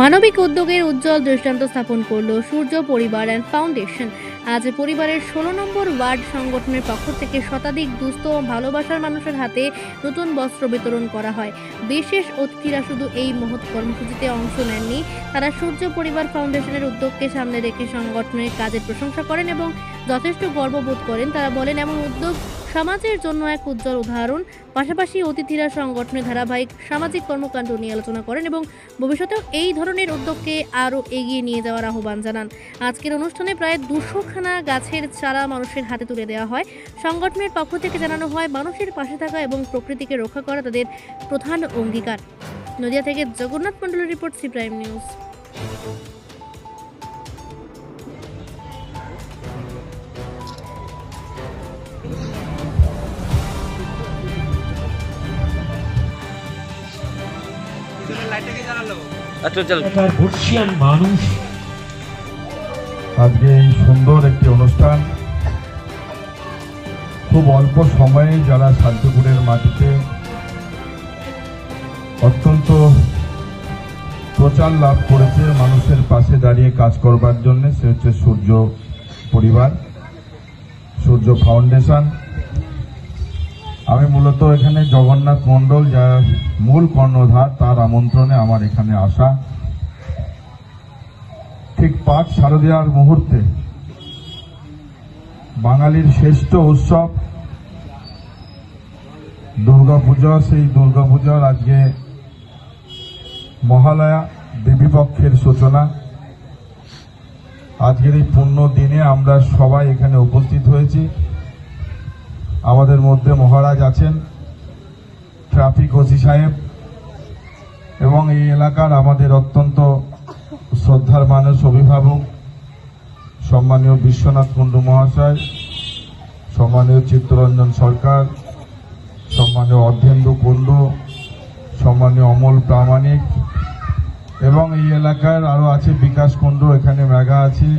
মানবিক উদ্যোগের উজ্জ্বল দৃষ্টান্ত স্থাপন করল সূর্য পরিবার অ্যান্ড ফাউন্ডেশন আজ পরিবারের ষোলো নম্বর ওয়ার্ড সংগঠনের পক্ষ থেকে শতাধিক দুস্থ ও ভালোবাসার মানুষের হাতে নতুন বস্ত্র বিতরণ করা হয়। বিশেষ অতিথিরা শুধু এই মহৎ কর্মসূচিতে অংশ নেননি, তারা সূর্য পরিবার ফাউন্ডেশনের উদ্যোগকে সামনে রেখে সংগঠনের কাজের প্রশংসা করেন এবং যথেষ্ট গর্ববোধ করেন। তারা বলেন, এমন উদ্যোগ সমাজের জন্য এক উজ্জ্বল উদাহরণ। পাশাপাশি অতিথিরা সংগঠনের ধারাবাহিক সামাজিক কর্মকাণ্ড নিয়ে আলোচনা করেন এবং ভবিষ্যতেও এই ধরনের উদ্যোগকে আরও এগিয়ে নিয়ে যাওয়ার আহ্বান জানান। আজকের অনুষ্ঠানে প্রায় দুশোখানা গাছের চারা মানুষের হাতে তুলে দেওয়া হয়। সংগঠনের পক্ষ থেকে জানানো হয়, মানুষের পাশে থাকা এবং প্রকৃতিকে রক্ষা করা তাদের প্রধান অঙ্গীকার। নদিয়া থেকে জগন্নাথ মন্ডলের রিপোর্ট সি প্রাইম নিউজ। আচ্ছা চল। বর্ষিয়ান মানুষ। আজকে এই সুন্দর একটি অনুষ্ঠান। খুব অল্প সময়ে যারা শান্তিপুরের মাটিতে অত্যন্ত প্রচার লাভ করেছে মানুষের পাশে দাঁড়িয়ে কাজ করবার জন্য সে হচ্ছে সূর্য পরিবার সূর্য ফাউন্ডেশন। আমি মূলত এখানে জগন্নাথ মণ্ডল যা মূল কর্ণধার, তার আমন্ত্রণে আমার এখানে আসা। ঠিক পাঁচ শারদীয়ার মুহূর্তে বাঙালির শ্রেষ্ঠ উৎসব দুর্গাপূজা সেই দুর্গাপূজার আজকে মহালয়া দেবীপক্ষের সূচনা। আজকের এই পূর্ণ দিনে আমরা সবাই এখানে উপস্থিত হয়েছি। আমাদের মধ্যে মহারাজ আছেন, ট্রাফিক ওসি সাহেব, এবং এই এলাকার আমাদের অত্যন্ত শ্রদ্ধার মানুষ অভিভাবক, সম্মানীয় বিশ্বনাথ কুণ্ডু মহাশয়, সম্মানীয় চিত্তরঞ্জন সরকার, সম্মানীয় অর্ধেন্দু কুণ্ডু, সম্মানীয় অমল প্রামাণিক, এবং এই এলাকার আরও আছে বিকাশ কুণ্ডু, এখানে মেঘা আছে।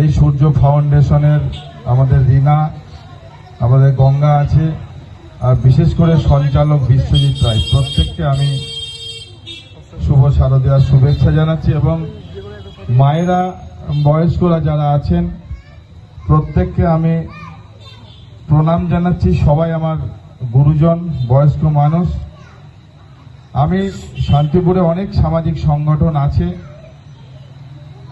এই সূর্য ফাউন্ডেশনের আমাদের রিনা গঙ্গা আছে, আর বিশেষ করে সঞ্চালক বিশ্বজিৎ রায়। প্রত্যেককে আমি শুভ শারদীয়ার শুভেচ্ছা জানাচ্ছি এবং মায়েরা, বয়স্করা যারা আছেন, প্রত্যেককে আমি প্রণাম জানাচ্ছি। সবাই আমার গুরুজন, বয়স্ক মানুষ। আমি শান্তিপুরে অনেক সামাজিক সংগঠন আছে।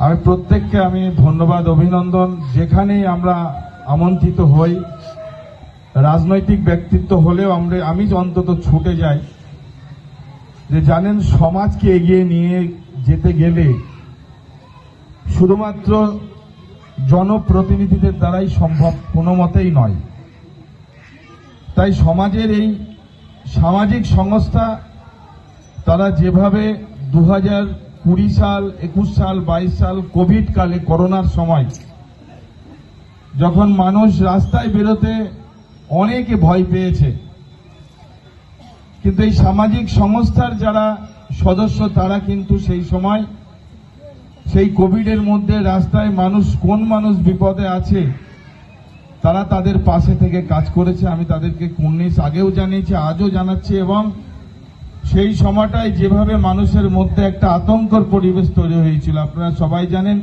আমি প্রত্যেককে আমি ধন্যবাদ, অভিনন্দন। যেখানেই আমরা আমন্ত্রিত হই রাজনৈতিক ব্যক্তিত্ব হলেও আমরা, আমি অন্তত ছুটে যাই, যে জানেন সমাজকে এগিয়ে নিয়ে যেতে গেলে শুধুমাত্র জনপ্রতিনিধিদের দ্বারাই সম্ভব কোনো মতেই নয়। তাই সমাজের এই সামাজিক সংস্থা, তারা যেভাবে দু হাজার কুড়ি সাল, একুশ সাল, বাইশ সাল কোভিড কালে করোনার সময়, যখন মানুষ রাস্তায় বেরোতে অনেকে ভয় পেয়েছে। কিন্তু এই সামাজিক সংস্থার যারা সদস্য, তারা কিন্তু সেই সময় সেই কোভিডের মধ্যে রাস্তায় মানুষ, কোন মানুষ বিপদে আছে, তারা তাদের পাশে থেকে কাজ করেছে। আমি তাদেরকে কুর্নিশ আগেও জানিয়েছি, আজও জানাচ্ছি, এবং সেই সময়টায় যেভাবে মানুষের মধ্যে একটা আতঙ্কর পরিবেশ তৈরি হয়েছিল। আপনারা সবাই জানেন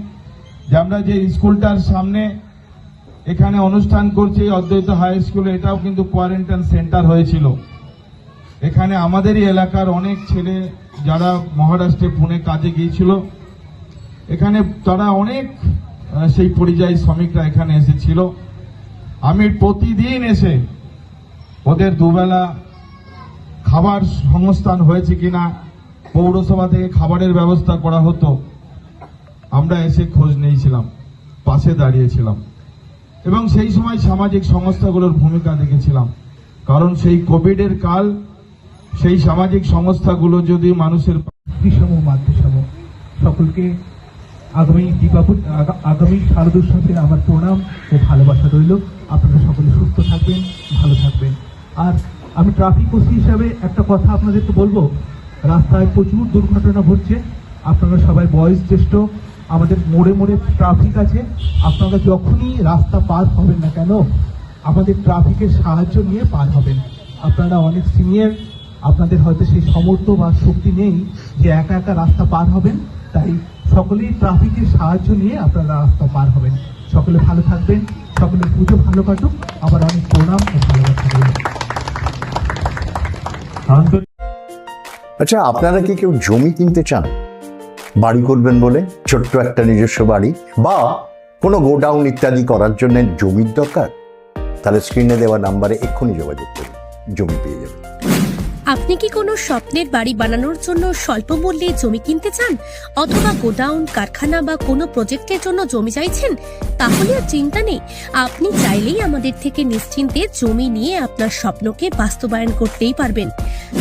যে আমরা যে স্কুলটার সামনে এখানে অনুষ্ঠান করছি অদ্বৈত হাই স্কুলে এটাও কিন্তু কোয়ারেন্টাইন সেন্টার হয়েছিল। এখানে আমাদেরই এলাকার অনেক ছেলে যারা মহারাষ্ট্রে, পুনে কাজে গিয়েছিল। এখানে তারা অনেক সেই পরিযায়ী শ্রমিকরা এখানে এসেছিল। আমি প্রতিদিন এসে ওদের দুবেলা খাবার সংস্থান হয়েছে কিনা, পৌরসভা থেকে খাবারের ব্যবস্থা করা হতো, আমরা এসে খোঁজ নিয়েছিলাম, পাশে দাঁড়িয়েছিলাম। এবং সেই সময় সামাজিক সংস্থাগুলোর ভূমিকা দেখেছিলাম। কারণ সেই কোভিডের কাল, সেই সামাজিক সংস্থাগুলো যদি মানুষের কৃষম মাতৃসম সকলকে আগামী দীপাবলি আগামী শারদ উৎসবের আমার প্রণাম ও ভালোবাসা রইল। আপনারা সকলে সুস্থ থাকবেন, ভালো থাকবেন। আর আমি ট্রাফিক ওসি হিসাবে একটা কথা আপনাদেরকে বলব। রাস্তায় প্রচুর দুর্ঘটনা ঘটছে। আপনারা সবাই বয়স জ্যেষ্ঠ, আমাদের মোড়ে মোড়ে ট্রাফিক আছে। আপনারা যখনই রাস্তা পার হবেন না কেন, আমাদের ট্রাফিকের সাহায্য নিয়ে পার হবেন। আপনারা অনেক সিনিয়র আপনাদের হয়তো সেই সমর্থ বা শক্তি নেই যে একা একা রাস্তা পার হবেন, তাই সকলেই ট্রাফিকের সাহায্য নিয়ে আপনারা রাস্তা পার হবেন। সকলে ভালো থাকবেন, সকলে পুজো ভালো কাটুক। আবার অনেক প্রণাম ও ভালোবাসা আচ্ছা আপনারা কি কেউ জমি কিনতে চান? বাড়ি করবেন বলে, ছোট্ট একটা নিজস্ব বাড়ি বা কোনো গোডাউন ইত্যাদি করার জন্য জমির দরকার, তাহলে স্ক্রিনে দেওয়া নাম্বারে এক্ষুনি যোগাযোগ করুন, জমি পেয়ে যাবেন। আপনি কি কোনো স্বপ্নের বাড়ি বানানোর জন্য স্বল্প মূল্যে জমি কিনতে চান? অথবা গোডাউন, কারখানা বা কোনো প্রজেক্টের জন্য জমি চাইছেন? তাহলে আর চিন্তা নেই। আপনি চাইলেই আমাদের থেকে নিশ্চিন্তে জমি নিয়ে আপনার স্বপ্নকে বাস্তবায়ন করতেই পারবেন।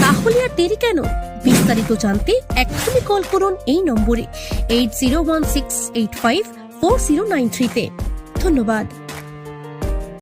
তাহলে আর দেরি কেন? বিস্তারিত জানতে এক্ষুনি কল করুন এই নম্বরে eight zero one six eight five four zero nine থ্রিতে ধন্যবাদ।